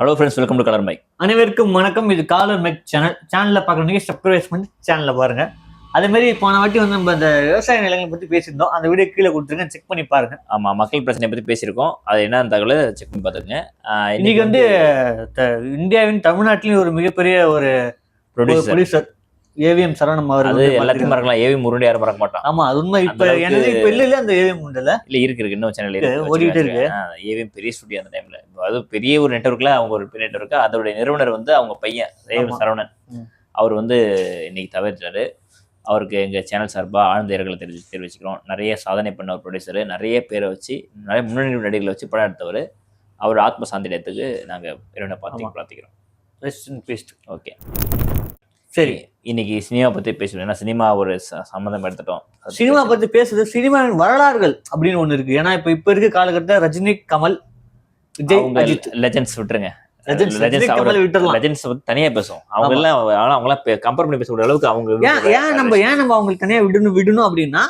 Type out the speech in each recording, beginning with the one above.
Hello friends welcome to colour mic அனைவருக்கும் வணக்கம். இது காலர் மெக் சேனல் சேனலில் பார்க்குறவங்க சப்ஸ்கிரைப் பண்ணி சேனலில் பாருங்க. அதே மாதிரி போன வாட்டி வந்து நம்ம இந்த விவசாய நிலங்களை பற்றி பேசியிருந்தோம். அந்த வீடியோ கீழே கொடுத்துருங்க. செக் பண்ணி பாருங்க. ஆமாம் மக்கள் பிரச்சனையை பற்றி பேசியிருக்கோம். அது என்ன தகவலை செக் பண்ணி பார்த்துக்கங்க. ஆஹ் இன்னைக்கு வந்து இந்தியாவின் தமிழ்நாட்டிலேயும் ஒரு மிகப்பெரிய ஒரு ப்ரொடியூசர் ஏவிஎம் சரவணம் அது எல்லாத்தையும். மறக்கலாம். ஏவி முருண்டி யாரும் மறக்க மாட்டான். ஆமா அது உண்மை. இப்ப எனக்கு இப்ப இல்ல இல்ல அந்த ஏவிஎம் உண்டுல. இல்ல இருக்கு இருக்கு. இன்னும் சேனல் இருக்கு, ஓடிட்டே இருக்கு. ஏவிஎம் பெரிய ஸ்டுடியோ அந்த டைம்ல அது பெரிய ஒரு நெட்ஒர்க்ல அவங்க ஒரு பெரிய நெட்ஒர்க் அதோட நிறுவனர் வந்து அவங்க பையன் ஏவி ஆமா. சரவணன். அவர் வந்து இன்னைக்கு தவிர்த்தாரு. அவருக்கு எங்க சேனல் சார்பா ஆழ்ந்த இரங்கலை தெரிவி தெரிவிச்சுக்கிறோம். நிறைய சாதனை பண்ண ஒரு ப்ரொடியூசர் நிறைய பேரை வச்சு நிறைய முன்னணி நடிகர்களை வச்சு படம் எடுத்தவர். அவர் ஆத்ம சாந்திடத்துக்கு நாங்க இறைவனை பார்த்து. பிரார்த்திக்கிறோம். ரெஸ்ட் இன் பீஸ் ஓகே சரி. இன்னைக்கு சினிமா பத்தி பேசுவோம். ஏன்னா சினிமா ஒரு சம்மந்தம் எடுத்துட்டோம். சினிமா பத்தி பேசுறது சினிமாவின் வரலாறுகள் அப்படின்னு ஒண்ணு இருக்கு. ஏன்னா இப்ப இப்ப இருக்க காலகட்டத்தில் ரஜினி கமல் விஜய் லெஜெண்ட்ஸ் விட்டுருங்க. லெஜெண்ட்ஸ் பத்தி தனியா பேசுவோம். அவங்க. எல்லாம் அவங்க எல்லாம் கம்பேர் பண்ணி பேசக்கூடிய அளவுக்கு அவங்க ஏன் நம்ம ஏன் நம்ம அவங்களுக்கு தனியா விடணும் விடணும் அப்படின்னா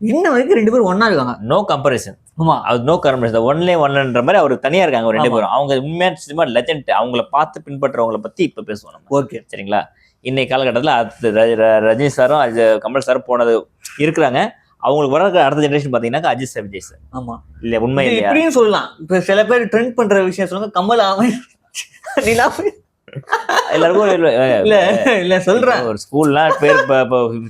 இன்ன வரைக்கும் ரெண்டு பேரும் ஒண்ணா இருக்காங்க. நோ கம்பேரிசன் ஆமா. அது நோ கம்பேரிசன் ஒன்லே ஒன்ன்ற மாதிரி அவர் தனியா இருக்காங்க ரெண்டு. பேரும். அவங்க உண்மையான சினிமா லெஜெண்ட் அவங்கள பார்த்து பின்பற்றவங்கள பத்தி இப்ப பேசுவோம் நம்ம. ஓகே. சரிங்களா? இன்னைக்கு காலகட்டத்தில் ர- ரஜினி சாரும் அஜ- கமல் சாரும் போனது இருக்கிறாங்க. அவங்களுக்கு வர அடுத்த ஜெனரேஷன் பாத்தீங்கன்னா அஜித் சார் விஜய் சார். ஆமா. இல்ல உண்மை இல்லையா? இப்படியும் சொல்லலாம். இப்ப சில பேர் ட்ரெண்ட் பண்ற விஷயம் சொல்லுங்க கமல் ஆமை நிலா எல்லாருக்கும் இல்ல இல்ல சொல்றேன். ஒரு ஸ்கூல்லாம் பேர்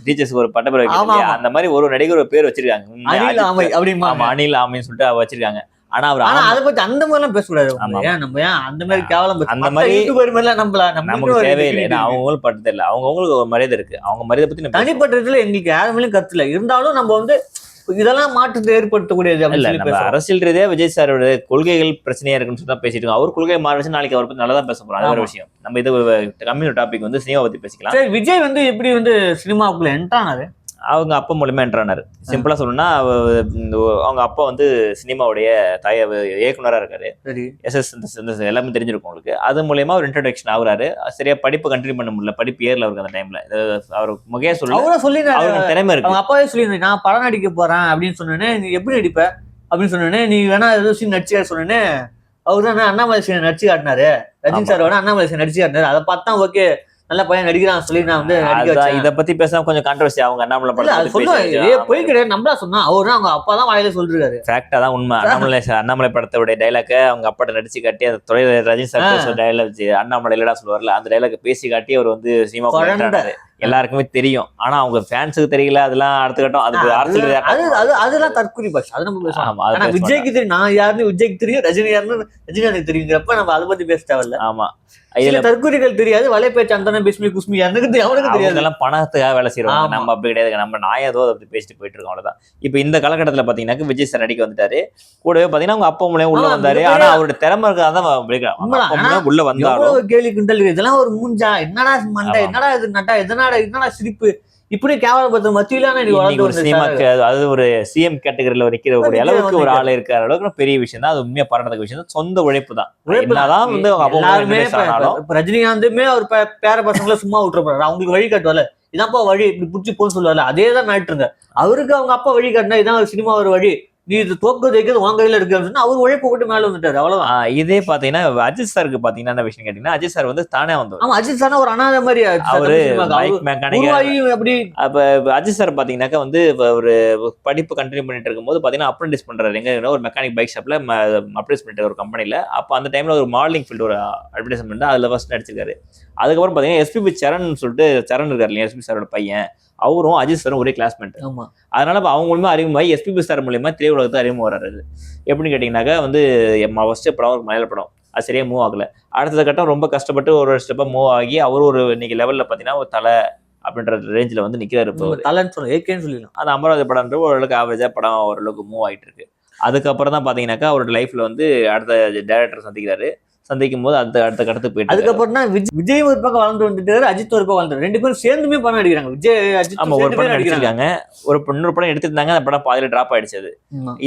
டீச்சர்ஸ்க்கு ஒரு பட்ட பேர் வைக்கிறது ஆமா, இல்லையா? ஆமா. அந்த மாதிரி ஒரு நடிகர் ஒரு பேர் வச்சிருக்காங்க. அனில் ஆமை அப்படிமா அனில் ஆமைன்னு சொல்லிட்டு வச்சிருக்காங்க. ஆனா அவர் ஆனா அதை பத்தி அந்த மாதிரி எல்லாம் பேசக்கூடாது நம்ம ஏன் அந்த மாதிரி கேவலம் அந்த மாதிரி- யூடியூபர் மாதிரி நம்மள நமக்கு தேவையில்லை. ஏன்னா இருக்கு. அவங்களுக்கு பட்டது இல்லை அவங்கவுங்களுக்கு ஒரு மரியாதை இருக்கு. அவங்க மரியாதை பத்தி பேசுவோம். தனிப்பட்டதுல எங்களுக்கு யாருமே கருத்து இல்ல. இருந்தாலும் நம்ம வந்து இதெல்லாம் மாற்றத்தை ஏற்படுத்தக்கூடியது இல்ல. அரசியல் ரீதியா விஜய் சாரோட கொள்கைகள் பிரச்சனையா இருக்குன்னு சொல்லி தான் பேசிட்டு இருக்கோம். அவர் கொள்கை மாறிச்சு நாளைக்கு அவர் பத்தி நல்லா தான் பேச போறோம் அது ஒரு. விஷயம். நம்ம இது கம்மியான டாபிக் வந்து சினிமா பத்தி பேசிக்கலாம். விஜய் வந்து எப்படி வந்து சினிமாவுக்குள்ள என்ட்ரானாரு அவங்க அப்பா மூலியமா என்ட்ரானாரு சிம்பிளா சொல்லணும்னா அவங்க அப்பா வந்து சினிமாவுடைய தாய இயக்குனரா இருக்காரு. எஸ் எஸ் இந்த எல்லாமே தெரிஞ்சிருக்கும் உங்களுக்கு. அது மூலியமா ஒரு இன்ட்ரடக்ஷன் ஆகுறாரு. சரியா படிப்பு கண்டினியூ பண்ண முடியல. படிப்பு ஏர்ல அவருக்கு அந்த டைம்ல அவர் முகையா சொல்ல அவரும் சொல்லிருந்தாரு அவருக்கு திறமை இருக்கு. அவங்க அப்பாவே சொல்லியிருந்தாரு. நான் படம் நடிக்க போறேன் அப்படின்னு சொன்னேனே நீ எப்படி நடிப்ப? அப்படின்னு சொன்னேனே நீ வேணா ஏதோ சீன் நடிச்சு சொன்னேனே அவர் தான் அண்ணாமலை சீன் நடிச்சு காட்டினாரு. ரஜினி. சார் வேணா அண்ணாமலை சீன் நடிச்சு காட்டினாரு. அதை பார்த்தா ஓகே நல்ல பையன் நடிக்கிறான் சொல்லி நான் வந்து இத பத்தி பேசாம கொஞ்சம் கான்ட்ரவர்சி அவங்க அண்ணாமலை படம் சொல்லுவாங்க இதே போய் கிடையாது நம்மளா சொன்னா அவரு அவங்க அப்பா தான் வாயில சொல்லிருக்காரு. ஃபேக்டா தான் உண்மை. அண்ணாமலை அண்ணாமலை படத்தோட டைலாக்க அவங்க அப்பாட்ட நடிச்சு காட்டி அந்த துறை ரஜினி சார் டைலாக் வச்சு அண்ணாமலை இல்லடா சொல்லுவார்ல அந்த டைலாக் பேசி காட்டி அவர் வந்து சினிமா. எல்லாருக்குமே தெரியும். ஆனா அவங்க ஃபேன்ஸுக்கு தெரியல அதெல்லாம் அடுத்த கட்டம். அதுக்கு அது அது அதெல்லாம் தற்கொலை பாஷ் அது நம்ம பேசலாம் அது ஆனா விஜய்க்கு தெரியும் நான் யாருன்னு விஜய்க்கு தெரியும் ரஜினி யாருன்னு ரஜினிகாந்த் தெரியுங்கிறப்ப நம்ம அதை பத்தி பேச தேவையில்ல. ஆமா. இதுல தற்கொலைகள் தெரியாது வலை பேச்சு அந்த பிஸ்மி குஸ்மி யாருக்கு அவனுக்கு தெரியாது. எல்லாம் பணத்துக்காக வேலை செய்யறவங்க ஆமா. நம்ம அப்படி கிடையாது. நம்ம நான் ஏதோ அப்படி பேசிட்டு போயிட்டு இருக்கோம் அவ்வளவுதான். இப்போ இந்த காலகட்டத்துல பாத்தீங்கன்னா விஜய் சார் நடிக்க வந்துட்டாரு. கூடவே பாத்தீங்கன்னா அவங்க அப்பா மூலியம் உள்ள வந்தாரு. ஆனா அவரோட திறமை. அப்பா மூலியம் உள்ள எவ்வளவு கேலி கிண்டல் இதெல்லாம் ஒரு மூஞ்சா என்னடா மண்டை. என்னடா இது நட்டா எதனாடா என்னடா சிரிப்பு? இப்படி கேவலப்படுத்த ஒரு வந்த சினிமாக்கு அது- அது ஒரு சிஎம் கேட்டகரியில நிக்கிற ஒரு அளவுக்கு ஒரு ஆள் இருக்கிற அளவுக்கு பெரிய விஷயம் தான். அது உண்மையா பாராட்டத்தக்க விஷயம் தான். சொந்த உழைப்பு தான். வந்து எல்லாருமே இப்ப- ரஜினிகாந்துமே அவர் பேர பசங்களை சும்மா விட்டுறப்பாரு அவங்களுக்கு வழி காட்டுவால இதான்ப்பா வழி இப்படி புடிச்சு போன்னு சொல்லுவாரு அதே தான் மேட்ருங்க. அவருக்கு அவங்க அப்பா வழி காட்டினா இதான் ஒரு சினிமா ஒரு வழி. நீ இது தோக்க வைக்கிறது உன் கையில இருக்கு அப்படின்னு அவர் உழைப்பு போட்டு மேல வந்துட்டாரு. அவ்வளவுதான். இதே பாத்தீங்கன்னா அஜித் சாருக்கு பாத்தீங்கன்னா என்ன விஷயம் கேட்டீங்கன்னா அஜித் சார் வந்து தானே வந்தவர். ஆமா அஜித் சார்னா ஒரு அனாதை மாதிரி சார் அவரு அப்படி அப்ப அஜித் சார் பாத்தீங்கன்னாக்கா வந்து ஒரு படிப்பு கண்டினியூ பண்ணிட்டு இருக்கும்போது பாத்தீங்கன்னா அப்ரண்டிஸ் பண்றாரு. எங்க ஒரு மெக்கானிக் பைக் ஷாப்ல அப்ரண்டிஸ் பண்ணிட்டு ஒரு கம்பெனில அப்ப அந்த டைம்ல ஒரு மாடலிங் ஃபீல்டு ஒரு அட்வர்டைஸ்மெண்ட் அதுல ஃபர்ஸ்ட் நடிச்சிருக்காரு. அதுக்கப்புறம் பாத்தீங்கன்னா எஸ்பிபி சரண் சொல்லிட்டு சரண் இருக்காரு இல்லையா எஸ்பி சாரோட பையன். அவரும் அஜித் சாரும் ஒரே கிளாஸ்மேட் ஆமா. அதனால இப்ப அவங்க மூலியமா அறிமுகமாகி எஸ்பிபி சார் மூலியமா திரையுலகத்தை அறிமுகம் வர்றாரு எப்படின்னு கேட்டீங்கன்னாக்கா வந்து ஃபர்ஸ்ட் படம் ஒரு மலையாள படம். அது சரியா மூவ் ஆகல. அடுத்த கட்டம் ரொம்ப கஷ்டப்பட்டு ஒரு ஒரு ஸ்டெப்பா மூவ் ஆகி அவர் ஒரு இன்னைக்கு லெவல்ல பாத்தீங்கன்னா ஒரு தலை அப்படின்ற ரேஞ்சில் வந்து நிக்கிறாரு இப்போ. தலைன்னு சொல்ல ஏகேன்னு சொல்லிடலாம். அந்த அமராவதி படம்ன்ற ஓரளவுக்கு ஆவரேஜா படம் ஓரளவுக்கு மூவ் ஆயிட்டு இருக்கு. அதுக்கப்புறம் தான் பாத்தீங்கன்னாக்கா அவரோட லைஃப்ல வந்து அடுத்த டேரக்டர் சந்திக்கிறாரு. சந்திக்கும் போது அடுத்த அடுத்த கட்டத்துக்கு போயிட்டு. அதுக்கப்புறம் தான் விஜய் விஜய் ஒரு பக்கம் வளர்ந்து வந்துட்டாரு அஜித் ஒரு பக்கம் வளர்ந்து ரெண்டு பேரும் சேர்ந்துமே படம் நடிக்கிறாங்க விஜய் அஜித் ஆமா ஒரு படம் நடிச்சிருக்காங்க. ஒரு இன்னொரு படம் எடுத்திருந்தாங்க அந்த படம் பாதியில டிராப் ஆயிடுச்சு அது.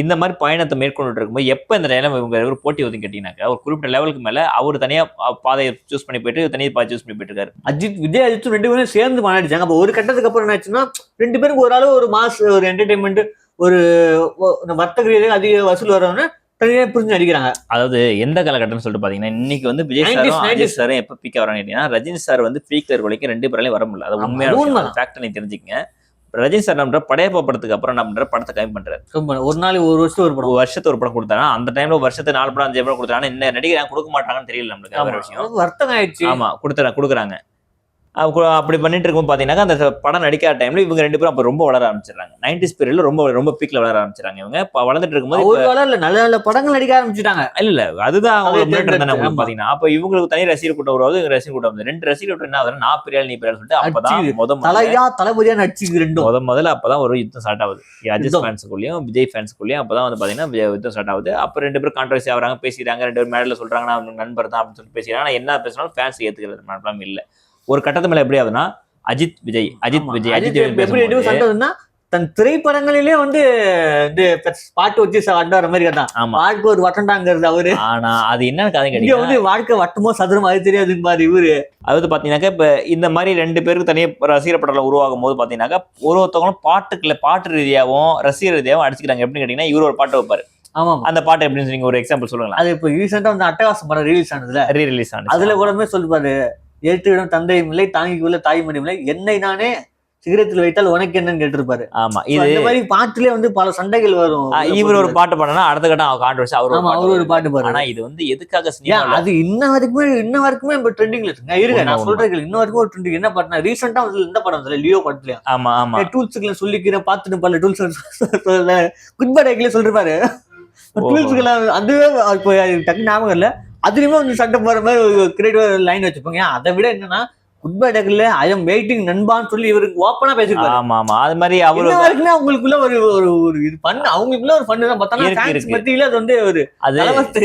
இந்த மாதிரி பயணத்தை மேற்கொண்டு இருக்கும்போது எப்ப இந்த நேரம் இவங்க ஒரு போட்டி வந்து கேட்டீங்கன்னாக்கா ஒரு குறிப்பிட்ட லெவலுக்கு மேல அவர் தனியா பாதையை சூஸ் பண்ணி போயிட்டு தனியாக பாதை சூஸ் பண்ணி போயிட்டு இருக்காரு அஜித் விஜய் அஜித்தும் ரெண்டு பேரும் சேர்ந்து படம் நடிச்சாங்க. அப்போ ஒரு கட்டத்துக்கு அப்புறம் என்ன ஆச்சுன்னா ரெண்டு பேருக்கு ஒரு அளவு ஒரு மாஸ் ஒரு என்டர்டைன்மெண்ட் ஒரு வர்த்தக ரீதியாக அதிக வசூல் வரவொன்னே பிரிஞ்சு நடிக்கிறாங்க. அதாவது எந்த காலகட்டம்னு சொல்லிட்டு பாத்தீங்கன்னா இன்னைக்கு வந்து விஜய் 90s, சாரும் 90s. அஜித் சாரும் எப்ப பீக் வராங்க கேட்டீங்கன்னா ரஜினி சார் வந்து பீக்ல இருக்க வரைக்கும் ரெண்டு பேராலையும் வர முடியல. அது உண்மையான fact நீ தெரிஞ்சுக்கங்க. ரஜினி சார் நம்ம படையப்பா படத்துக்கு அப்புறம் என்ன பண்றாரு படத்தை கம்மி பண்றாரு. ஒரு நாளைக்கு ஒரு வருஷம் ஒரு படம். ஒரு வருஷத்துக்கு ஒரு படம் கொடுத்தாங்க அந்த டைம்ல வருஷத்துக்கு நாலு படம் அஞ்சு படம் கொடுத்தாங்க என்ன நடிகர் கொடுக்க மாட்டாங்கன்னு தெரியல நம்மளுக்கு. விஷயம். ஆமா, வருத்தம் ஆயிடுச்சு. ஆமா கொடுத்துற கொடுக்குறாங்க. அப்படி பண்ணிட்டு இருக்கும்போது பாத்தீங்கன்னா அந்த படம் நடிக்காத டைம்ல இவங்க ரெண்டு பேரும் அப்ப ரொம்ப வளர ஆரம்பிச்சிடுறாங்க. நைன்டிஸ் பீரியட்ல ரொம்ப ரொம்ப பீக்ல வளர ஆரம்பிச்சிடுறாங்க இவங்க. இப்ப வளர்ந்துட்டு இருக்கும்போது ஒரு வளர்ல நல்ல நல்ல படங்கள் நடிக்க ஆரம்பிச்சுட்டாங்க. இல்ல அதுதான் அவங்க முன்னேற்றம் தானே. பாத்தீங்கன்னா. அப்ப இவங்களுக்கு தனி ரசிகர் கூட்டம் வருவாது இவங்க ரசிகர் கூட்டம் ரெண்டு ரசிகர் கூட்டம் என்ன ஆகுதுன்னா நான் பெரியாள் நீ பெரியாள் சொல்லிட்டு அப்பதான் முத தலையா தளபதியா நடிச்சு ரெண்டும். முத முதல்ல அப்பதான் ஒரு யுத்தம் ஸ்டார்ட் ஆகுது. அஜித். ஃபேன்ஸுக்குள்ளயும் விஜய் ஃபேன்ஸுக்குள்ளயும் அப்பதான் வந்து பாத்தீங்கன்னா யுத்தம் ஸ்டார்ட் ஆகுது. அப்ப ரெண்டு பேரும் கான்ட்ரவர்சி ஆகுறாங்க பேசிக்கிறாங்க ரெண்டு பேரும் மேடல சொல்றாங்க நான் நண்பர் தான் அப்படின்னு சொல்லி பேசிக்கிறாங்க. என்ன பேசினாலும் ஃபேன்ஸ் ஏத்துக்கிறது ப்ராப்ளம் இல்ல. ஒரு கட்டத்து மேல எப்படி ஆகுதுன்னா அஜித் விஜய் அஜித். விஜய் அஜித் எப்படி சண்டதுன்னா தன் திரைப்படங்களிலே வந்து இந்த பாட்டு வச்சு வர மாதிரி ஆமா. வாழ்க்கை ஒரு வட்டண்டாங்கிறது அவரு. ஆனா அது என்னன்னு கதை வந்து வாழ்க்கை வட்டமோ சதுரமோ அது தெரியாதுங்க பாரு இவரு. அதாவது பாத்தீங்கன்னாக்கா இப்ப இந்த மாதிரி ரெண்டு பேருக்கு தனியா ரசிகர் படம் உருவாகும் போது பாத்தீங்கன்னாக்கா ஒரு ஒருத்தவங்களும் பாட்டுக்குள்ள பாட்டு ரீதியாவும் ரசிகர் ரீதியாவும் அடிச்சுக்கிறாங்க. எப்படின்னு கேட்டீங்கன்னா இவர் ஒரு பாட்டு வைப்பாரு. ஆமா அந்த பாட்டு எப்படின்னு நீங்க ஒரு எக்ஸாம்பிள் சொல்லுங்களேன். அது இப்போ ரீசெண்டா வந்து அட்டகாசம் படம் ரிலீஸ் ஆனதுல. ரீ ரிலீஸ் ஆனது. அதுல கூடமே சொல்லுவாரு ஏற்றுவிடம் தந்தையும் இல்லை தாங்கிக்குள்ள தாய்மொழியும் இல்லை. என்னை நானே சிகரெத்தில் வைத்தால் உனக்கு என்னன்னு கேட்டிருப்பாரு. ஆமா இது அந்த மாதிரி பாட்டுலயே வந்து பல சண்டைகள் வரும். இவர் ஒரு பாட்டு பண்ணனா அடுத்த கட்டம் அவர் கான்ட்ரவர்சி அவர் அவரு ஒரு. பாட்டு ஆனா இது வந்து எதுக்காக அது இன்ன வரைக்குமே இன்ன வரைக்குமே இப்ப ட்ரெண்டிங்ல இருக்குங்க இருங்க நான். சொல்றேன் இன்ன வரைக்கும் ஒரு ட்ரெண்டிங் என்ன பாட்டுனா ரீசெண்டா வந்து இந்த படம் வந்து லியோ படத்துலயா ஆமா ஆமா. டூல்ஸுக்குள்ள சொல்லிக்கிறேன் பார்த்துட்டு பல டூல்ஸ் குட் பை சொல்லிருப்பாரு. ஓஹோ. டூல்ஸுக்குள்ள அதுவே இப்போ டக்கு ஞாபகம் இல்ல அதுலயுமே வந்து சண்டை போற மாதிரி ஒரு கிரியேட்டிவ் லைன் வச்சுப்பாங்க. அதை விட என்னன்னா குட் பை டேக்ல ஐ எம் வெயிட்டிங் நண்பான்னு சொல்லி இவருக்கு ஓப்பனா பேசிருப்பாரு ஆமா ஆமா. அது மாதிரி அவரு வரைக்குமே அவங்களுக்குள்ள ஒரு ஒரு ஒரு இது பண்ணு அவங்களுக்குள்ள ஒரு பண்ணு தான். பார்த்தா. மத்தியில அது வந்து ஒரு அது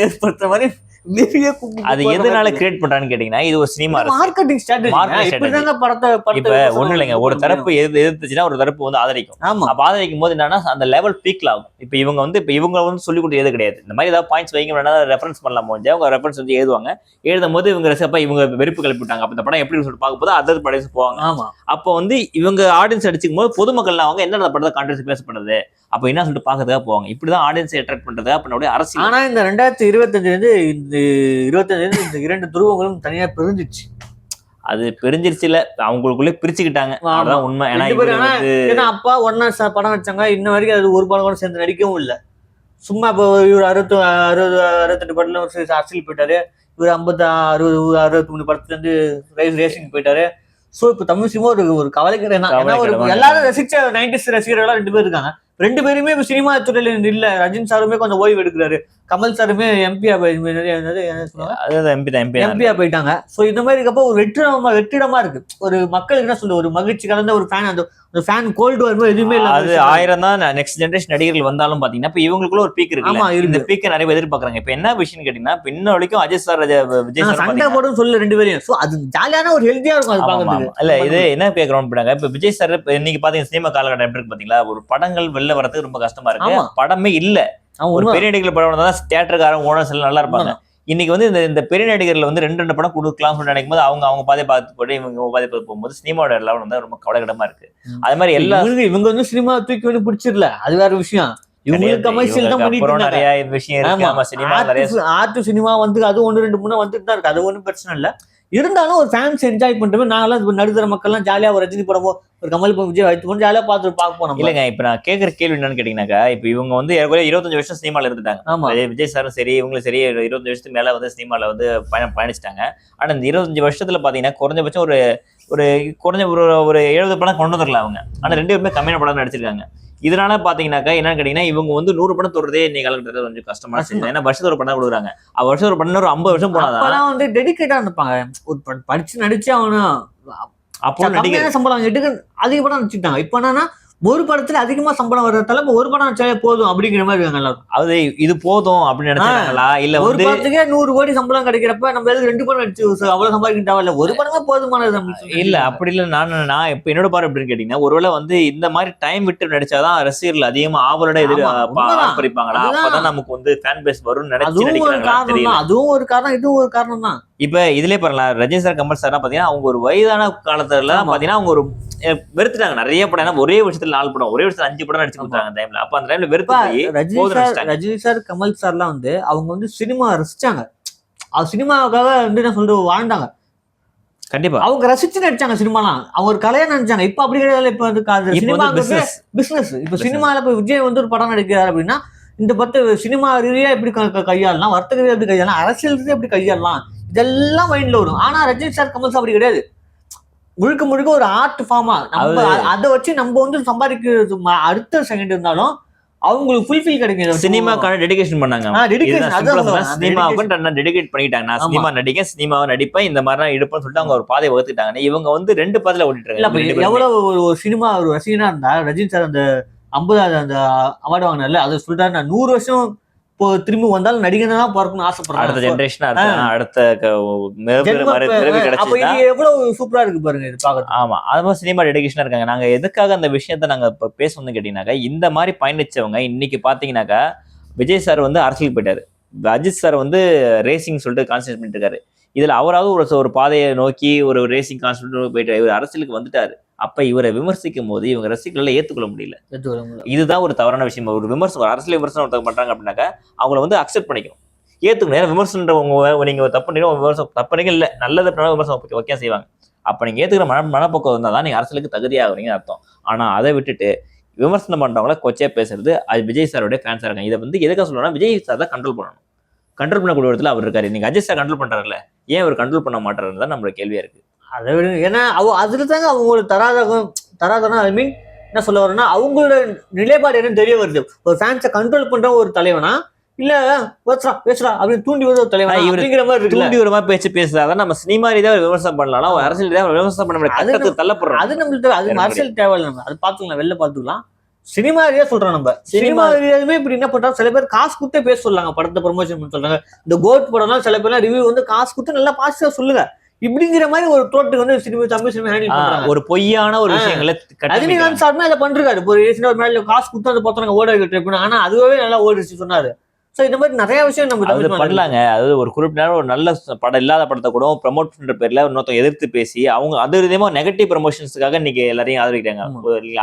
ஏற்படுத்துற மாதிரி நிறைய அது எதனால கிரியேட் பண்றான்னு கேட்டீங்கன்னா இது ஒரு சினிமா மார்க்கெட்டிங் ஸ்ட்ராட்டஜி இப்படிதாங்க படத்தை இப்ப ஒண்ணும் இல்லைங்க. ஒரு தரப்பு எது எதிர்த்துச்சுன்னா ஒரு தரப்பு வந்து ஆதரிக்கும். ஆமா. அப்ப ஆதரிக்கும் போது என்னன்னா அந்த லெவல் பீக்ல ஆகும். இப்ப இவங்க வந்து இப்ப இவங்க வந்து சொல்லி கொடுத்து கிடையாது. இந்த மாதிரி ஏதாவது பாயிண்ட்ஸ் வைங்க ரெஃபரன்ஸ் பண்ணலாம் முடிஞ்சு அவங்க ரெஃபரன்ஸ் வந்து எழுதுவாங்க. எழுதும் போது இவங்க ரசிப்பா இவங்க வெறுப்பு கிளப்பி விட்டாங்க அப்ப இந்த படம் எப்படி சொல்லிட்டு பார்க்க போது அதர் படம் போவாங்க. ஆமா. அப்போ வந்து இவங்க ஆடியன்ஸ் அடிச்சுக்கும் போது பொதுமக்கள் அவங்க என்ன அந்த படத்தை கான்ட்ரவர்சி பேசப்படுது அப்ப என்ன சொல்லிட்டு பார்க்கறதுக்காக போவாங்க. இப்படிதான் ஆடியன்ஸ் அட்ராக்ட் பண்றது அப்ப அரசியல் ஆனா இந்த ரெண்டாயிரத்தி இருபத்தஞ்சுல இருந்து இந்த இருபத்தஞ்சுல இருந்து இந்த இரண்டு துருவங்களும் தனியா பிரிஞ்சிச்சு அது பிரிஞ்சிருச்சு இல்ல அவங்களுக்குள்ளே பிரிச்சுக்கிட்டாங்க. அதான் உண்மை. ஏன்னா அப்பா ஒன்னா படம் வச்சாங்க. இன்ன வரைக்கும் அது ஒரு படம் கூட சேர்ந்து நடிக்கவும் இல்ல. சும்மா இப்போ இவர் அறுபத்து அறுபது அறுபத்தெட்டு படத்துல ஒரு அரசியல் போயிட்டாரு. இவர் ஐம்பத்தி அறுபது அறுபத்தி மூணு படத்துல இருந்து ரேஸ் ரேசிங் போயிட்டாரு. சோ இப்போ தமிழ் சினிமா ஒரு ஒரு கவலைக்கிற எல்லாரும் ரசிச்ச நைன்டிஸ் ரசிகர்கள் ரெண்டு பேர் இருக்காங்க. ரெண்டு பேருமே இப்ப சினிமா துறையில இல்ல. ரஜினி சாருமே கொஞ்சம் ஓய்வு எடுக்கிறாரு. கமல் சாருமே எம்பியா அதான் எம்பி தான் எம்பி எம்பியா போயிட்டாங்க. சோ இந்த மாதிரி இருக்கப்போ ஒரு வெற்றிடமா வெற்றிடமா இருக்கு. ஒரு மக்களுக்கு என்ன சொல்ல ஒரு மகிழ்ச்சி கலந்த ஒரு ஃபேன் அந்த ஃபேன் கோல்டு வரும்போது எதுவுமே இல்லாம அது ஆயிரம் தான் நெக்ஸ்ட் ஜெனரேஷன் நடிகர்கள் வந்தாலும் பாத்தீங்கன்னா இப்ப இவங்களுக்குள்ள ஒரு பீக் இருக்கு. இந்த பீக்கை நிறைய பேர் எதிர்பார்க்கறாங்க. இப்ப என்ன விஷயம் கேட்டீங்கன்னா இப்ப இன்ன வரைக்கும் அஜய் சார் விஜய் சார் சண்டை போடும் சொல்ல ரெண்டு பேரையும். சோ அது ஜாலியான ஒரு ஹெல்த்தியா இருக்கும் அது பாக்குறதுக்கு. இல்ல இது என்ன கேக்குறோம் போனாங்க இப்ப விஜய் சார் இன்னைக்கு பாத்தீங்க சினிமா காலகட்டம் எப்படி இருக்கு பாத்தீங்களா? ஒரு படங்கள் வெளில வரதுக்கு ரொம்ப கஷ்டமா இருக்கு. படமே இல்ல. ஒரு பெரிய நடிகர்கள் படம் வந்தா தியேட்டருக்காரன் ஓனர்ஸ் எல்லாம் நல்லா இருப்பாங்க. இன்னைக்கு வந்து இந்த இந்த பெரிய நடிகர்ல வந்து ரெண்டு ரெண்டு படம் கொடுக்கலாம் சொல்லி நினைக்கும் போது அவங்க அவங்க பாதை பார்த்து போட்டு இவங்க பாதை பார்த்து போகும்போது சினிமாவோட லெவல் வந்து ரொம்ப கவலைக்கிடமா இருக்கு. அது மாதிரி எல்லா இவங்க வந்து சினிமா தூக்கி வந்து பிடிச்சிடல. அது வேற விஷயம். இவங்களுக்கு கமர்ஷியல் தான் பண்ணிட்டு நிறைய விஷயம் இருக்கு. ஆமா. சினிமா ஆர்ட் சினிமா வந்து அது ஒன்று ரெண்டு மூணு வந்துட்டு தான் இருக்கு. அது ஒன்றும் பிரச்சனை இல்ல. இருந்தாலும் ஒரு ஃபேன்ஸ் என்ஜாய் பண்றோம் நாங்கெல்லாம் இப்ப நடுத்தர மக்கள்லாம் ஜாலியா ஒரு ரஜினி படமோ ஒரு கமல் படம் விஜய் வைத்து போட்டு ஜாலியா பார்த்து பார்க்க போனோம் இல்லங்க இப்ப நான் கேக்குற கேள்வி என்னன்னு கேட்டீங்கன்னாக்கா இப்ப இவங்க வந்து ஏறக்குறைய இருபத்தஞ்சு வருஷம் சினிமால இருந்துட்டாங்க. ஆமா. விஜய் சாரும் சரி இவங்களும் சரி இருபத்தஞ்சு வருஷத்துக்கு மேல வந்து சினிமால வந்து பயணம் பயணிச்சிட்டாங்க. ஆனா இந்த இருபத்தஞ்சு வருஷத்துல பாத்தீங்கன்னா குறைஞ்சபட்சம் ஒரு ஒரு குறைஞ்ச ஒரு ஒரு எழுபது படம் கொண்டு வந்துடலாம் அவங்க. ஆனா ரெண்டு பேருமே கம்மியான படம் நடிச்சிருக்காங்க. இதனால பாத்தீங்கன்னாக்கா என்னன்னு கேட்டீங்கன்னா இவங்க வந்து நூறு படம் தொடுறதே இன்னைக்கு காலகட்டத்தில் கொஞ்சம் கஷ்டமா கஷ்டம். ஏன்னா வருஷத்துல ஒரு படம் கொடுக்குறாங்க அவ வருஷம் ஒரு படம் ஒரு ஐம்பது வருஷம் போனாதான். வந்து டெடிகேட்டா இருப்பாங்க ஒரு படிச்சு நடிச்சு அவனும் அப்போ சம்பளம் வாங்கிட்டு அதிக படம் நடிச்சுட்டாங்க இப்ப என்னன்னா ஒரு படத்துல அதிகமா சம்பளம் வர்றதால ஒரு படம் நடிச்சாலே போதும் அப்படிங்கிற மாதிரி இருக்காங்க எல்லாரும். அது இது போதும் அப்படின்னு நினைச்சாங்களா இல்ல ஒரு படத்துக்கே நூறு கோடி சம்பளம் கிடைக்கிறப்ப நம்ம எதுக்கு ரெண்டு படம் நடிச்சு ச- அவ்வளவு சம்பாதிக்க தேவையில்ல. ஒரு படமே போதுமானது அப்படின்னு இல்ல அப்படி இல்ல. நான் நான் இப்ப என்னோட பார்வை எப்படின்னு கேட்டீங்கன்னா ஒருவேளை வந்து இந்த மாதிரி டைம் விட்டு நடிச்சாதான் ரசிகர்கள் அதிகமா ஆவலோட எதிர் அதுதான். அப்பதான் நமக்கு வந்து ஃபேன் பேஸ் வரும்னு நினைச்சு அதுவும் ஒரு காரணம் இதுவும் ஒரு காரணம் தான் இப்ப இதுலயே பாருங்களேன் ரஜினி சார் கமல் சார்லாம் பாத்தீங்கன்னா அவங்க ஒரு வயதான காலத்துல ஆமா. பாத்தீங்கன்னா அவங்க ஒரு வெறுத்துட்டாங்க. நிறைய படம். ஏன்னா ஒரே வருஷத்துல நாலு படம். ஒரே வருஷத்துல அஞ்சு படம் நடிச்சு கொடுத்தாங்க அந்த டைம்ல அப்ப அந்த டைம்ல வெறுத்து போய் ரஜினி சார். ரஜினி சார் கமல் சார்லாம் வந்து அவங்க வந்து சினிமா ரசிச்சாங்க. சினிமாவுக்காக வந்து என்ன சொல்றது வாழ்ந்தாங்க. கண்டிப்பா. அவங்க ரசிச்சு நடிச்சாங்க சினிமாலாம். அவங்க ஒரு கலையா நினைச்சாங்க இப்ப அப்படி கிடையாது. இப்ப வந்து சினிமா பிசினஸ் இப்ப. சினிமால இப்ப விஜய் வந்து ஒரு படம் நடிக்கிறார் அப்படின்னா இந்த பத்து சினிமா ரீதியா எப்படி கையாளலாம்? வர்த்தக ரீதியா எப்படி கையாளலாம்? அரசியல் ரீதியா எப்படி கையாளலாம்? இதெல்லாம் மைண்ட்ல வரும். ஆனா ரஜினி சார் கமல் சார் அப்படி கிடையாது. முழுக்க முழுக்க ஒரு ஆர்ட் ஃபார்மா நம்ம அது- வச்சு நம்ம வந்து சம்பாதிக்கிறது அடுத்த செகண்ட் இருந்தாலும் அவங்களுக்கு ஃபுல்ஃபில் கிடைக்கும். சினிமாக்கான டெடிகேஷன் பண்ணாங்க. சினிமாவுக்கு டெடிகேட் பண்ணிட்டாங்க நான். சினிமா நடிக்கேன் சினிமாவை நடிப்பேன் இந்த மாதிரி நான் எடுப்பேன்னு சொல்லிட்டு அவங்க ஒரு பாதையை வகுத்துட்டாங்க. இவங்க வந்து ரெண்டு பாதையில ஓடிட்டு எவ்வளவு ஒரு சினிமா ஒரு ரசிகனா இருந்தா ரஜினி சார் அந்த ஐம்பதாவது அந்த அவார்டு வாங்கினார்ல அதை சொல்லிட்டாரு நான் நூறு வருஷம் திரும்பி வந்தாலும் நடிகனா தான் அடுத்த ஆசைப்படுறேன் ஜெனரேஷன் அடுத்த அடுத்த ப- பிறவி அப்ப இது எவ்வளவு சூப்பரா இருக்கு பாருங்க இது பாக்க ஆமா. அது மாதிரி சினிமா டெடிகேஷனா இருக்காங்க. நாங்க எதுக்காக அந்த விஷயத்த நாங்க இப்ப பேசணும்னு கேட்டீங்கன்னாக்கா இந்த மாதிரி பயணிச்சவங்க இன்னைக்கு பாத்தீங்கன்னாக்கா விஜய் சார் வந்து அரசியலுக்கு போயிட்டாரு. அஜித் சார் வந்து ரேசிங் சொல்லிட்டு கான்சென்ட்ரேட் பண்ணிட்டு இருக்காரு. இதுல அவராவது ஒரு ஒரு பாதையை நோக்கி ஒரு ரேசிங் கான்சென்ட்ரேட் போயிட்டு இவர் அரசியலுக்கு வந்துட்டாரு. அப்ப இவரை விமர்சிக்கும் போது இவங்க ரசிகர்களை ஏத்துக்கொள்ள முடியல. இதுதான் ஒரு தவறான விஷயம். ஒரு விமர்சனம் அரசியல் விமர்சனம் ஒருத்தவங்க பண்றாங்க அப்படின்னாக்கா அவங்கள வந்து அக்செப்ட் பண்ணிக்கணும். ஏத்துக்கணும். ஏன்னா விமர்சனன்றவங்க நீங்க தப்பு பண்ணீங்க விமர்சனம் தப்பு பண்ணீங்க இல்ல. நல்லது பண்ணாலும் விமர்சனம் வைக்க- வைக்க செய்வாங்க. அப்ப நீங்க ஏத்துக்கிற மன மனப்போக்கம் இருந்தால் தான் நீங்க அரசியலுக்கு தகுதியாகிறீங்கன்னு அர்த்தம். ஆனா அதை விட்டுட்டு விமர்சனம் பண்றவங்கள கொச்சையா பேசுறது அது விஜய் சாரோட ஃபேன்ஸா இருக்காங்க. இதை வந்து எதுக்காக சொல்லணும்னா விஜய் சார் தான் கண்ட்ரோல் பண்ணணும். கண்ட்ரோல் பண்ணக்கூடிய இடத்துல அவர் இருக்காரு. நீங்க அஜய் சார் கண்ட்ரோல் பண்றாருல்ல. ஏன் அவர் கண்ட்ரோல் பண்ண மாட்டாருன்னு தான் நம்மளோட கேள்வியா இருக்கு. அதை விட ஏன்னா அவ அதுல தாங்க அவங்களோட தராதகம் தராதகம் ஐ மீன் என்ன சொல்ல வரேன்னா அவங்களோட நிலைப்பாடு என்னன்னு தெரிய வருது. ஒரு ஃபேன்ஸை கண்ட்ரோல் பண்ற ஒரு தலைவனா இல்ல பேசுறா பேசுறா அப்படின்னு தூண்டி ஆனா இவரு அப்படிங்கிற மாதிரி தூண்டி மாதிரி பேச்சு பேசுறாதான் நம்ம சினிமா ரீதியா ஒரு விமர்சனம் பண்ணலாம். அரசியல் ஒரு விமர்சனம் பண்ண முடியாது. அது கட்டத்துக்கு தள்ளப்படுறோம். அது நம்மளுக்கு தேவை. அது அரசியல் தேவையில்லை நம்ம. அது பாத்துக்கலாம் வெளில பாத்துக்கலாம் சினிமா ரீதியா சொல்றோம் நம்ம. சினிமா இப்படி என்ன பண்றாங்க? சில பேர் காசு கொடுத்தே பேச சொல்றாங்க படத்தை ப்ரொமோஷன் பண்ண சொல்றாங்க. இந்த கோட் படம்லாம் சில பேர்லாம் ரிவ்யூ வந்து காசு கொடுத்து நல்லா பாசிட்டிவா சொல்லுங்க. இப்படிங்கிற மாதிரி ஒரு தோட்டுக்கு வந்து சினிமா தமிழ் சினிமா ஹேண்டில் பண்றாங்க. ஒரு பொய்யான ஒரு விஷயங்களை ரஜினிகாந்த் சாருமே அதை பண்றாரு. ஒரு மேல காசு கொடுத்து அந்த பத்திரம் ஓட வைக்க ட்ரை பண்ண ஆனா அதுவே நல்லா ஓடிச்சு சொன்னாரு. சோ இந்த மாதிரி நிறைய விஷயம் நம்ம அது. பண்ணலாங்க. அதாவது ஒரு குறிப்பிட்ட நேரம் ஒரு நல்ல படம் இல்லாத படத்தை கூட ப்ரமோட் பண்ற பேர்ல இன்னொருத்தவங்க எதிர்த்து பேசி அவங்க அது விதமா நெகட்டிவ் ப்ரமோஷன்ஸ்க்காக இன்னைக்கு எல்லாரையும் ஆதரிக்கிறாங்க.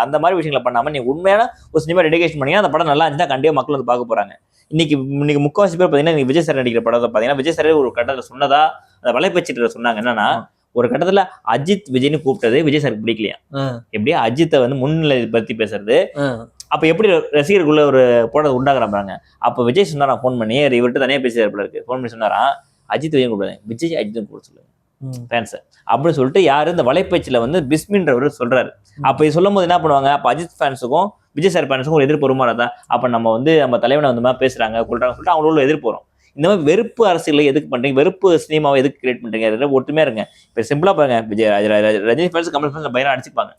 அந்த மாதிரி விஷயங்களை பண்ணாம நீங்க உண்மையான ஒரு சினிமா டெடிகேஷன் பண்ணி அந்த படம் நல்லா இருந்துச்சா கண்டிப்பா மக்கள் வந்து பார்க்க போறாங்க. இன்னைக்கு இன்னைக்கு முக்காவாசி பேர் பாத்தீங்கன்னா விஜய் சார் நடிக்கிற படத்தை பாத்தீங்கன்னா விஜய் சார் ஒரு கட்டத்துல சொன்னதா அந்த வலைப்பேச்சிட்டு சொன்னாங்க. என்னன்னா ஒரு கட்டத்துல அஜித் விஜய்னு கூப்பிட்டது விஜய் சாருக்கு பிடிக்கலையா? எப்படியா அஜித்தை வந்து முன்னிலை பத்தி பேசுறது. அப்ப எப்படி ரசிகருக்குள்ள ஒரு போட உண்டாக்குறாங்க அப்ப விஜய் சொன்னாராம் ஃபோன் பண்ணி இவர்கிட்ட தனியா பேசியாரு போல இருக்கு. ஃபோன் பண்ணி சொன்னாராம் அஜித் விஜய் கூப்பிடுங்க விஜய் அஜித் கூட சொல்லுங்க. ஃபேன்ஸ் அப்படின்னு சொல்லிட்டு யாரு இந்த வலைப்பேச்சில் வந்து பிஸ்மின்றவர் சொல்றாரு. அப்ப இது சொல்லும் போது என்ன பண்ணுவாங்க? அப்ப அஜித் ஃபேன்ஸுக்கும் விஜய் சார் ஃபேன்ஸுக்கும் ஒரு எதிர்ப்பு வருமானதா அப்ப நம்ம வந்து நம்ம தலைவனை வந்து மாதிரி பேசுறாங்க கொள்றாங்க சொல்லிட்டு அவங்களோட எதிர்ப்பு வரும். இந்த மாதிரி வெறுப்பு அரசியலை எதுக்கு பண்றீங்க? வெறுப்பு சினிமாவை எதுக்கு கிரியேட் பண்றீங்க? ஒற்றுமையா இருங்க. இப்ப சிம்பிளா பாருங்க விஜய் ரஜினி ஃபேன்ஸ் கமல் ஃபேன்ஸ் பயங்கரம் அடிச்சுப்பாங்க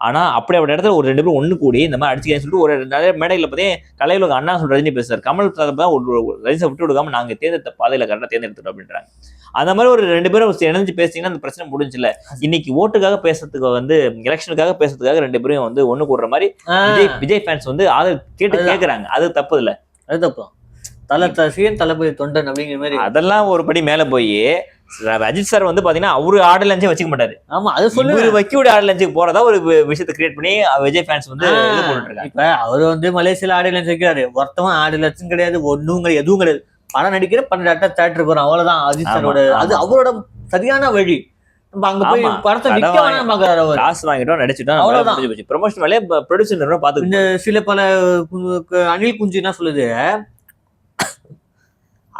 ஆனா அப்படி அப்படி இடத்துல ஒரு ரெண்டு பேரும் ஒண்ணு கூடி இந்த மாதிரி அடிச்சுக்கன்னு சொல்லிட்டு ஒரு நிறைய மேடைகளை பார்த்தீங்கன்னா கலையுலக அண்ணா சொல்ற ரஜினி பேசுறாரு கமல் தான் ஒரு ரஜினியை விட்டு விடுக்காம நாங்க தேர்ந்தெடுத்த பாதையில கரெக்டாக தேர்ந்தெடுத்துட்டோம் அப்படின்றாங்க. அந்த மாதிரி ஒரு ரெண்டு பேரும் இணைஞ்சு பேசிங்கன்னா அந்த பிரச்சனை முடிஞ்சுல இன்னைக்கு ஓட்டுக்காக பேசுறதுக்கு வந்து எலெக்ஷனுக்காக பேசுறதுக்காக ரெண்டு பேரும் வந்து ஒண்ணு கூடுற மாதிரி விஜய் விஜய் ஃபேன்ஸ் வந்து அதை கேட்டு அதுதான். கேக்குறாங்க. அது தப்பு இல்ல. அது தப்பு. தல தசியன் தளபதி தொண்டன் அப்படிங்கிற மாதிரி. அதெல்லாம் ஒரு படி மேல போய் அஜித் சார் வந்து பாத்தீங்கன்னா அவரு ஆடல் லஞ்சே வச்சுக்க மாட்டாரு. ஆமா அது சொல்லு இவரு வைக்கக்கூடிய ஆடல் லஞ்சுக்கு போறதா ஒரு விஷயத்தை கிரியேட் பண்ணி விஜய் ஃபேன்ஸ் வந்து இப்ப அவர் வந்து மலேசியால ஆடு லட்சம் வைக்கிறாரு. ஒருத்தவன் ஆடு லட்சம் கிடையாது கிடையாது எதுவும் கிடையாது. படம் நடிக்கிற பன்னெண்டு அட்டா தேட்டர் போறோம். அவ்வளவுதான் அஜித் சாரோட. அது. அவரோட சரியான வழி. நம்ம அங்க போய். படத்தை விற்க வேணாம் பாக்குறாரு அவர். காசு வாங்கிட்டோம் நடிச்சுட்டோம் அவ்வளவுதான். ப்ரொமோஷன் வேலையை ப்ரொடியூசர் பாத்துக்கிட்டு இந்த சில பல அனில் குஞ்சு என்ன சொல்லுது.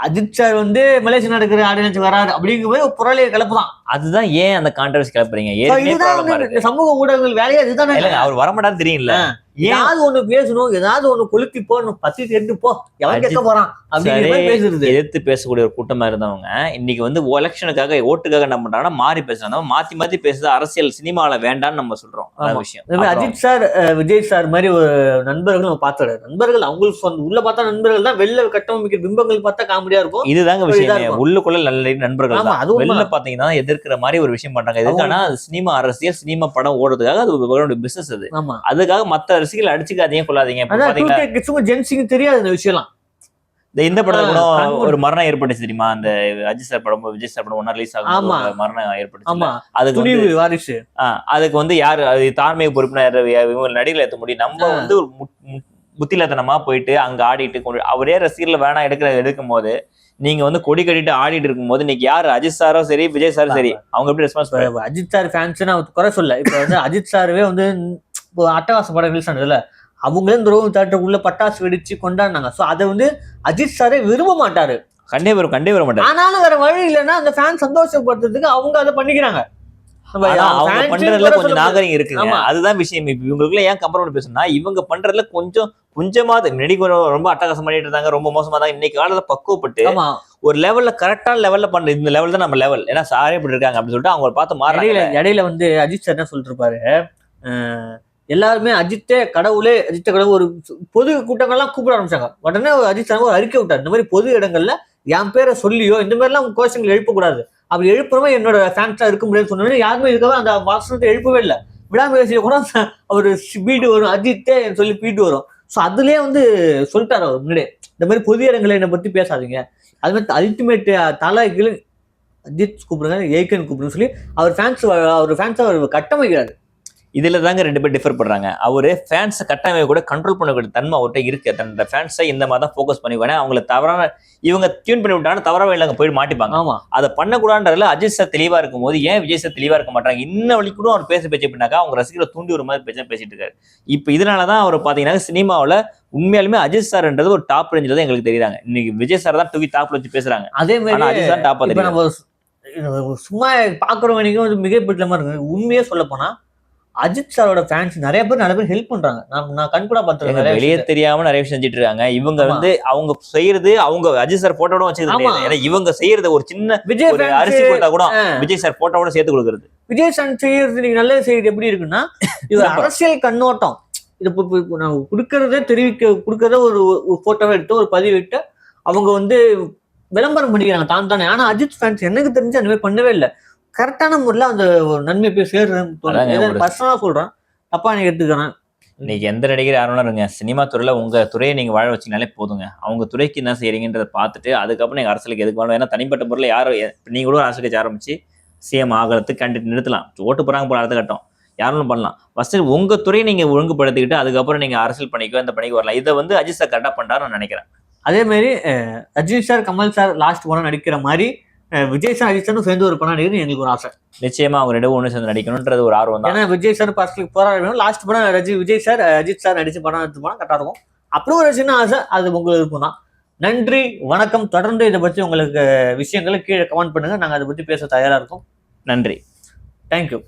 அஜித் சார் வந்து மலேசியா நடக்கிற ஆடு லட்சம் வராரு அப்படிங்கிற மாதிரி ஒரு புரளைய கிளப்புதான். அதுதான் ஏன் அந்த கான்ட்ரவர்சி கிளப்புறீங்க? சமூக ஊடகங்கள் வேலையா இதுதானே இல்லங்க அவர் வரமாட்டான்னு தெரியும்ல. ஏதாவது ஒண்ணு பேசணும் ஏதாவது ஒண்ணு கொளுத்தி போடணும் பத்தி தெரிந்து போ. எவன் கேட்க போறான்? சரி. பேசுறது. எதிர்த்து பேசக்கூடிய ஒரு கூட்டமா இருந்தவங்க இன்னைக்கு வந்து எலெக்ஷனுக்காக ஓட்டுக்காக என்ன பண்றாங்கன்னா மாறி பேசுறாங்க. மாத்தி மாத்தி பேசுறது அரசியல் சினிமால வேண்டாம்னு நம்ம சொல்றோம். விஷயம். அஜித் சார் விஜய் சார் மாதிரி ஒரு நண்பர்கள் நம்ம பார்த்தோம் நண்பர்கள் அவங்களுக்கு சொந்த உள்ள பார்த்தா நண்பர்கள் தான். வெளில கட்டமைக்கிற பிம்பங்கள் பார்த்தா காமெடியா இருக்கும். இதுதாங்க விஷயம். உள்ளுக்குள்ள நல்ல நண்பர்கள் ஆமா, தான் அது உண்மை. வெளில பாத்தீங்கன்னா எதிர்க்கிற மாதிரி ஒரு விஷயம் பண்றாங்க. எதுக்கானா சினிமா அரசியல் சினிமா படம் ஓடுறதுக்காக அது பிசினஸ் அது. அதுக்காக மத்த ரசிகர்கள் அடிச்சுக்காதீங்க கொள்ளாதீங்க. இப்ப அதான் டூ பாத்தீங்களா கே கிட்ஸுக்கும் ஜென்ஸுக்கும் தெரியாது இந்த விஷயம்லாம். இந்த இந்த படத்துல கூட ஒரு மரணம் ஏற்பட்டுச்சு தெரியுமா? அந்த அஜித் சார் படம் விஜய் சார் படம் ஒன்னா ரிலீஸ் ஆகும். மரணம் ஏற்பட்டுச்சு அதுக்கு வாரிசு. அதுக்கு வந்து யாரு அது தார்மீக பொறுப்பினர் இவங்க நடிகர்கள் ஏற்ற முடியும். நம்ம. வந்து ஒரு புத்திலத்தனமா போயிட்டு அங்க ஆடிட்டு கொண்டு அவரே ரசிகர்ல வேணாம் எடுக்கிற எடுக்கும் போது நீங்க வந்து கொடி கட்டிட்டு ஆடிட்டு இருக்கும்போது இன்னைக்கு யாரு அஜித் சாரோ சரி விஜய் சாரும் சரி அவங்க எப்படி ரெஸ்பான்ஸ் அஜித் சார் ஃபேன்ஸ் நான் குறை சொல்ல. இப்ப வந்து அஜித் சார்வே வந்து அட்டகாச படம் ரிலீஸ் ஆனதுல அவங்களே ரோஹன் தேட்டருக்குள்ள பட்டாசு வெடிச்சு கொண்டாடினாங்க. சோ அதை வந்து அஜித் சாரே விரும்ப மாட்டாரு. கண்டே வரும் கண்டே வர மாட்டாரு. ஆனாலும் வேற வழி இல்லைன்னா அந்த ஃபேன் சந்தோஷப்படுத்துறதுக்கு அவங்க அதை பண்ணிக்கிறாங்க. அவங்க பண்றதுல கொஞ்சம் நாகரிகம் இருக்குங்க. அதுதான் விஷயம். இப்ப இவங்களுக்குள்ள ஏன் கம்பேர் பேசணும்னா இவங்க பண்றதுல கொஞ்சம் கொஞ்சமாவது முன்னாடி ரொம்ப அட்டகாசம் பண்ணிட்டு இருந்தாங்க ரொம்ப மோசமா தான் இன்னைக்கு காலத்துல பக்குவப்பட்டு ஒரு லெவல்ல கரெக்டான லெவல்ல பண்ற இந்த லெவல் தான் நம்ம லெவல் ஏன்னா சாரே இப்படி இருக்காங்க அப்படின்னு சொல்லிட்டு அவங்க பார்த்து மாறாங்க இடையில வந்து அஜித் சார் என்ன சொல்லிட்டு இருப்பாரு? எல்லாருமே அஜித்தே கடவுளே அஜித்த கடவுள் ஒரு பொது கூட்டங்கள்லாம் கூப்பிட ஆரம்பிச்சாங்க. உடனே அஜித் சார் ஒரு அறிக்கை விட்டார். இந்த மாதிரி பொது இடங்கள்ல என் பேரை சொல்லியோ இந்த மாதிரிலாம் கோஷங்கள் எழுப்பக்கூடாது. அப்படி எழுப்புறவன் என்னோட ஃபேன்ஸாக இருக்க முடியாதுன்னு சொன்னோன்னே யாருமே இதுக்காக அந்த வாசனத்தை எழுப்பவே இல்லை. விடாமுயற்சியில் கூட அவர் பீடு வரும் அஜித்தே சொல்லி பீடு வரும். ஸோ அதுலேயே வந்து சொல்லிட்டார் அவர் முன்னாடியே. இந்த மாதிரி பொது இடங்களை என்னை பற்றி பேசாதீங்க. அது மாதிரி அல்டிமேட் தலை அஜித் கூப்பிடுங்க ஏகன் கூப்பிடுன்னு சொல்லி அவர் ஃபேன்ஸ் அவர் ஃபேன்ஸை அவர் கட்டமைக்கிறாரு. இதுல தாங்க ரெண்டு பேர் டிஃபர் பண்றாங்க அவரு ஃபேன்ஸை கட்டாயமே கூட கண்ட்ரோல் பண்ணக்கூடிய தன்மை அவர்கிட்ட இருக்கு. தன்னோட ஃபேன்ஸை இந்த மாதிரி தான் ஃபோக்கஸ் பண்ணி வேணா அவங்கள தவறான இவங்க டியூன் பண்ணி விட்டாங்கன்னா தவறாக இல்லை போய் மாட்டிப்பாங்க. ஆமா. அதை பண்ணக்கூடாதுன்றதுல அஜித் சார் தெளிவா இருக்கும்போது ஏன் விஜய் சார் தெளிவா இருக்க மாட்டாங்க இன்ன வழி கூட அவர் பேச பேச்சு எப்படின்னாக்கா அவங்க ரசிகரை தூண்டி ஒரு மாதிரி பேச்ச பேசிட்டு இருக்காரு. இப்போ இதனால தான் அவர் பாத்தீங்கன்னா சினிமாவில் உண்மையாலுமே அஜித் சார்ன்றது ஒரு டாப் ரேஞ்சில் தான் எங்களுக்கு தெரியுறாங்க. இன்னைக்கு விஜய் சார் தான் தூக்கி டாப்ல வச்சு பேசுறாங்க. அதே மாதிரி அஜித் சார் இது சும்மா பாக்குறவங்களுக்கும் வந்து மிகப்பெரிய மாதிரி இருக்கு. உண்மையே சொல்ல போனா அஜித் சாரோட ஃபேன்ஸ் நிறைய பேர் நிறைய பேர் ஹெல்ப் பண்றாங்க. நான் நான் கண்கூடா ஏங்க, பார்த்தேன் வெளியே தெரியாம நிறைய விஷயம் செஞ்சுட்டு இருக்காங்க. இவங்க. வந்து அவங்க செய்யறது அவங்க அஜித் சார் போட்டோட வச்சுக்கிறது ஏன்னா இவங்க செய்யறது ஒரு சின்ன விஜய் அரிசி கொடுத்தா கூட விஜய் சார் போட்டோட சேர்த்து கொடுக்கறது. விஜய் சார் செய்யறது நீங்க நல்லது செய்யறது எப்படி இருக்குன்னா இது. அரசியல் கண்ணோட்டம். இது இப்போ- நான் கொடுக்கறதே தெரிவிக்க கொடுக்கறத ஒரு போட்டோவை எடுத்து ஒரு பதிவு இட்டு அவங்க வந்து விளம்பரம் பண்ணிக்கிறாங்க. தான் தானே. ஆனா அஜித் ஃபேன்ஸ் எனக்கு தெரிஞ்சு அந்த மாதிரி பண்ணவே இல்லை. கரெக்டான முறையில் அந்த ஒரு நன்மை போய் அதாங்க சேர்றேன் ஒரு- பர்சனலா சொல்றேன். தப்பா நீங்க எடுத்துக்கிறேன் இன்னைக்கு எந்த நடிகர் யாரும் இருங்க. சினிமா துறையில உங்க துறையை நீங்க வாழ வச்சீங்கனாலே போதுங்க. அவங்க துறைக்கு என்ன செய்றீங்கன்றத பார்த்துட்டு அதுக்கப்புறம் நீங்க அரசியலுக்கு எதுக்கு வேணும் ஏன்னா தனிப்பட்ட முறையில் யாரும் எ- இப்ப நீங்க கூட அரசியல் கட்சி ஆரம்பிச்சு சிஎம் ஆகிறதுக்கு கண்டிட்டு நிறுத்தலாம். ஓட்டு போறாங்க போற அடுத்த கட்டம். யாரும் பண்ணலாம். ஃபர்ஸ்ட் உங்க துறையை நீங்க ஒழுங்குபடுத்திக்கிட்டு அதுக்கப்புறம் நீங்க அரசியல் பண்ணிக்கோ இந்த பணிக்கு வரலாம். இதை வந்து அஜித் சார் கரெக்டாக பண்றாரு நான் நினைக்கிறேன். அதே மாதிரி Rajini sir Kamal sir last படம் நடிக்கிற மாதிரி விஜய் சார் அஜித் சாரும் சேர்ந்து ஒரு படம் நடிக்கிறது எங்களுக்கு ஒரு ஆசை. நிச்சயமா அவங்க ரெண்டு ஒன்று சேர்ந்து நடிக்கணும்ன்றது ஒரு ஆர்வம் தான். ஏன்னா விஜய் சார் பர்சனல் போராட லாஸ்ட் படம் ரஜி விஜய் சார் அஜித் சார் நடிச்ச படம் எடுத்து போனா கரெக்டாக இருக்கும். அப்புறம் ஒரு சின்ன ஆசை அது உங்களுக்கு இருக்கும் தான். நன்றி வணக்கம். தொடர்ந்து இதை பற்றி உங்களுக்கு விஷயங்களை கீழே கமெண்ட் பண்ணுங்க. நாங்கள் அதை பற்றி பேச தயாரா இருக்கோம். நன்றி. தேங்க்யூ